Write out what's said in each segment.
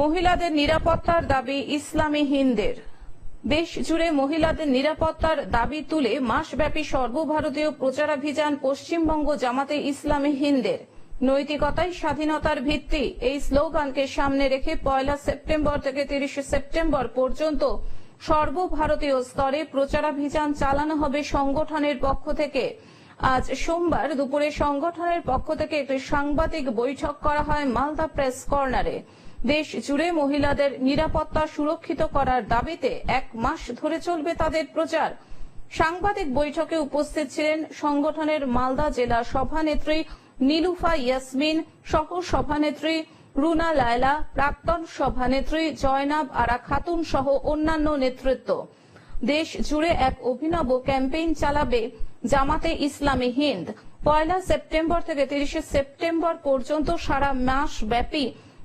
মহিলাদের নিরাপত্তার দাবি ইসলামী হিন্দের। দেশ জুড়ে মহিলাদের নিরাপত্তার দাবি তুলে মাসব্যাপী সর্বভারতীয় প্রচারাভিযান পশ্চিমবঙ্গ জামাতে ইসলামী হিন্দের। নৈতিকতাই স্বাধীনতার ভিত্তি এই স্লোগানকে সামনে রেখে পয়লা সেপ্টেম্বর থেকে তিরিশে সেপ্টেম্বর পর্যন্ত সর্বভারতীয় স্তরে প্রচারাভিযান চালানো হবে সংগঠনের পক্ষ থেকে। আজ সোমবার দুপুরে সংগঠনের পক্ষ থেকে একটি সাংবাদিক বৈঠক করা হয় মালদা প্রেস কর্নারে। দেশ জুড়ে মহিলাদের নিরাপত্তা সুরক্ষিত করার দাবিতে এক মাস ধরে চলবে তাদের প্রচার। সাংবাদিক বৈঠকে উপস্থিত ছিলেন সংগঠনের মালদা জেলা সভানেত্রী নীলুফা ইয়াসমিন, সহ সভানেত্রী রুনা লায়লা, প্রাক্তন সভানেত্রী জয়নাব আরা খাতুন সহ অন্যান্য নেতৃত্ব। দেশ জুড়ে এক অভিনব ক্যাম্পেইন চালাবে জামাতে ইসলামী হিন্দ। পয়লা সেপ্টেম্বর থেকে তিরিশে সেপ্টেম্বর পর্যন্ত সারা মাস ব্যাপী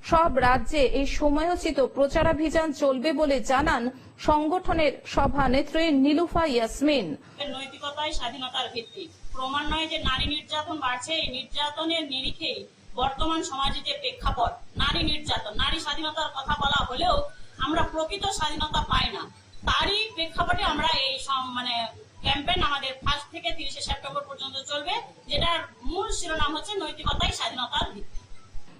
সব রাজ্যে এই সময়োচিত প্রচারাভিযান চলবে বলে জানান সংগঠনের সভানেত্রী নীলুফা ইয়াসমিন। এর নৈতিকতাই স্বাধীনতার ভিত্তি। প্রমাণ নয় যে নারী নির্যাতন বাড়ছে এই নির্যাতনের নিরিখে বর্তমান সমাজে যে প্রেক্ষাপট। নারী নির্যাতন, নারী স্বাধীনতার কথা বলা হলেও আমরা প্রকৃত স্বাধীনতা পাই না। তারই প্রেক্ষাপটে আমরা এই মানে ক্যাম্পেইন আমাদের ফার্স্ট থেকে তিরিশে সেপ্টেম্বর পর্যন্ত চলবে, যেটার মূল শিরোনাম হচ্ছে নৈতিকতাই স্বাধীনতার ভিত্তি।